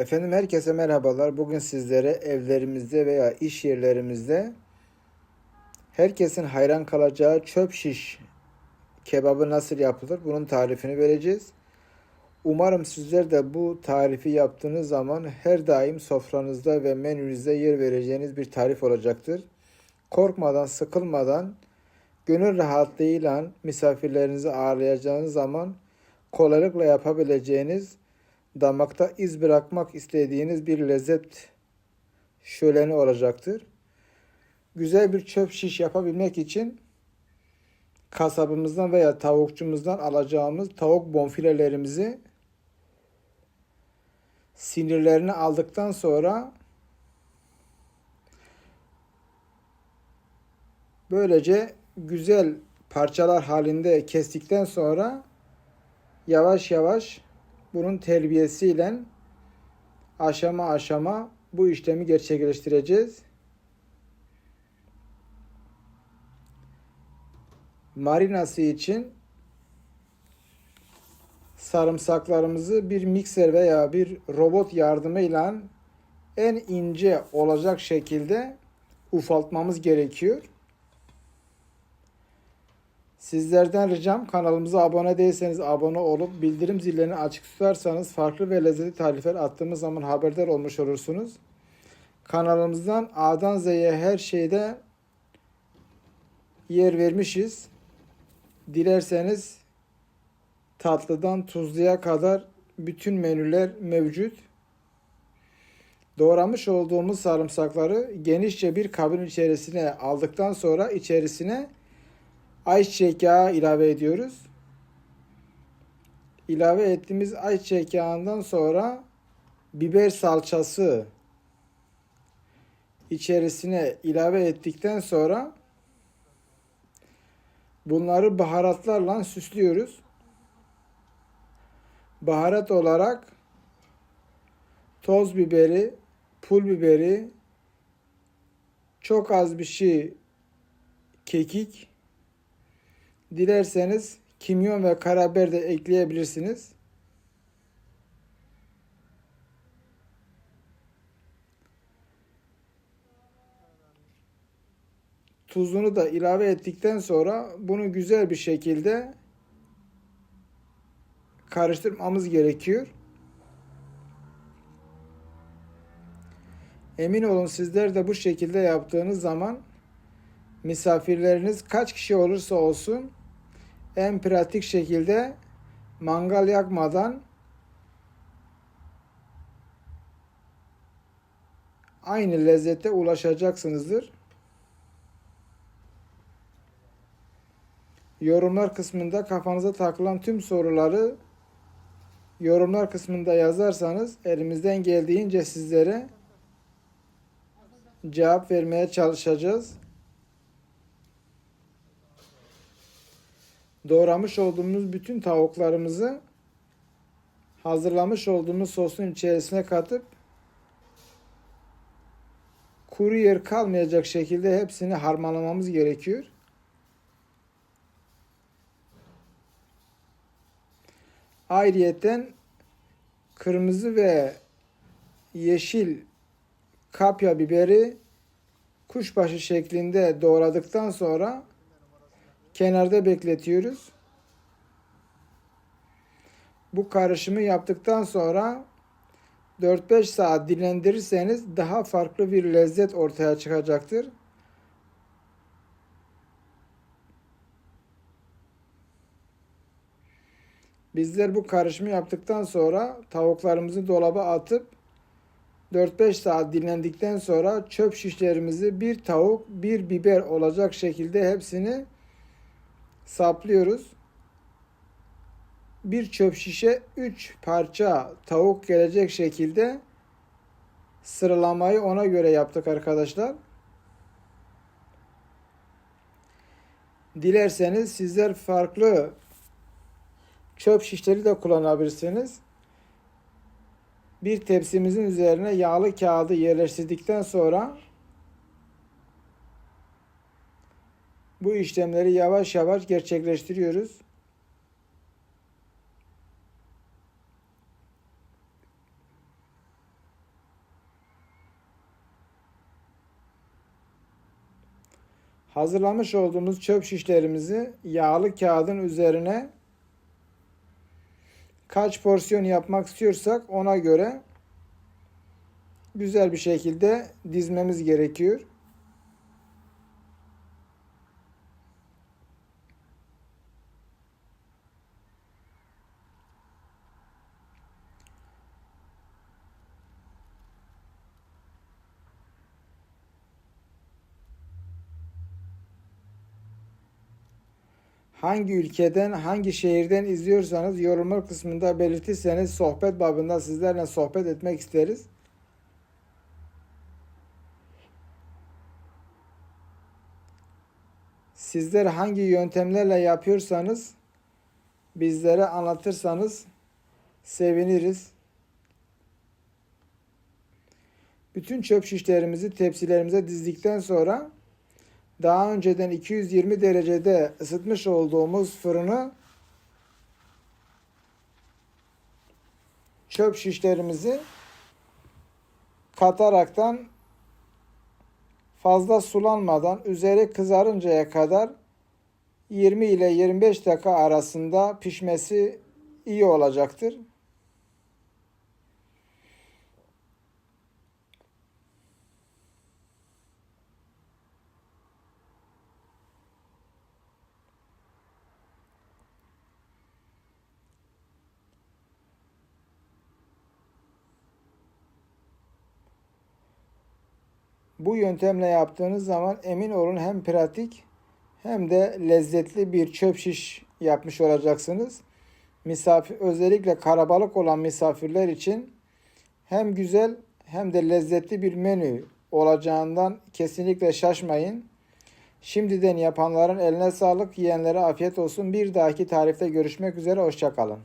Efendim herkese merhabalar. Bugün sizlere evlerimizde veya iş yerlerimizde herkesin hayran kalacağı çöp şiş kebabı nasıl yapılır? Bunun tarifini vereceğiz. Umarım sizler de bu tarifi yaptığınız zaman her daim sofranızda ve menünüzde yer vereceğiniz bir tarif olacaktır. Korkmadan, sıkılmadan, gönül rahatlığıyla misafirlerinizi ağırlayacağınız zaman kolaylıkla yapabileceğiniz damakta iz bırakmak istediğiniz bir lezzet şöleni olacaktır. Güzel bir çöp şiş yapabilmek için kasabımızdan veya tavukçumuzdan alacağımız tavuk bonfilelerimizi sinirlerini aldıktan sonra böylece güzel parçalar halinde kestikten sonra yavaş yavaş bunun terbiyesiyle aşama aşama bu işlemi gerçekleştireceğiz. Marinası için sarımsaklarımızı bir mikser veya bir robot yardımıyla en ince olacak şekilde ufaltmamız gerekiyor. Sizlerden ricam kanalımıza abone değilseniz abone olup bildirim zillerini açık tutarsanız farklı ve lezzetli tarifler attığımız zaman haberdar olmuş olursunuz. Kanalımızdan A'dan Z'ye her şeyde yer vermişiz. Dilerseniz tatlıdan tuzluya kadar bütün menüler mevcut. Doğramış olduğumuz sarımsakları genişçe bir kabın içerisine aldıktan sonra içerisine ayçiçek yağı ilave ediyoruz. İlave ettiğimiz ayçiçek yağından sonra biber salçası içerisine ilave ettikten sonra bunları baharatlarla süslüyoruz. Baharat olarak toz biberi, pul biberi, çok az bir şey kekik, Dilerseniz kimyon ve karabiber de ekleyebilirsiniz. Tuzunu da ilave ettikten sonra bunu güzel bir şekilde karıştırmamız gerekiyor. Emin olun sizler de bu şekilde yaptığınız zaman misafirleriniz kaç kişi olursa olsun en pratik şekilde mangal yakmadan aynı lezzete ulaşacaksınızdır. Yorumlar kısmında kafanıza takılan tüm soruları yorumlar kısmında yazarsanız elimizden geldiğince sizlere cevap vermeye çalışacağız. Doğramış olduğumuz bütün tavuklarımızı hazırlamış olduğumuz sosun içerisine katıp kuru yer kalmayacak şekilde hepsini harmanlamamız gerekiyor. Ayrıyeten kırmızı ve yeşil kapya biberi kuşbaşı şeklinde doğradıktan sonra kenarda bekletiyoruz. Bu karışımı yaptıktan sonra 4-5 saat dinlendirirseniz daha farklı bir lezzet ortaya çıkacaktır. Bizler bu karışımı yaptıktan sonra tavuklarımızı dolaba atıp 4-5 saat dinlendikten sonra çöp şişlerimizi bir tavuk, bir biber olacak şekilde hepsini saplıyoruz. Bir çöp şişe 3 parça tavuk gelecek şekilde sıralamayı ona göre yaptık arkadaşlar. Dilerseniz sizler farklı çöp şişleri de kullanabilirsiniz. Bir tepsimizin üzerine yağlı kağıdı yerleştirdikten sonra bu işlemleri yavaş yavaş gerçekleştiriyoruz. Hazırlamış olduğumuz çöp şişlerimizi yağlı kağıdın üzerine kaç porsiyon yapmak istiyorsak ona göre güzel bir şekilde dizmemiz gerekiyor. Hangi ülkeden, hangi şehirden izliyorsanız yorumlar kısmında belirtirseniz sohbet babında sizlerle sohbet etmek isteriz. Sizler hangi yöntemlerle yapıyorsanız bizlere anlatırsanız seviniriz. Bütün çöp şişlerimizi tepsilerimize dizdikten sonra daha önceden 220 derecede ısıtmış olduğumuz fırını çöp şişlerimizi kataraktan fazla sulanmadan üzeri kızarıncaya kadar 20 ile 25 dakika arasında pişmesi iyi olacaktır. Bu yöntemle yaptığınız zaman emin olun hem pratik hem de lezzetli bir çöp şiş yapmış olacaksınız. Misafir özellikle karabalık olan misafirler için hem güzel hem de lezzetli bir menü olacağından kesinlikle şaşmayın. Şimdiden yapanların eline sağlık, yiyenlere afiyet olsun. Bir dahaki tarifte görüşmek üzere, hoşçakalın.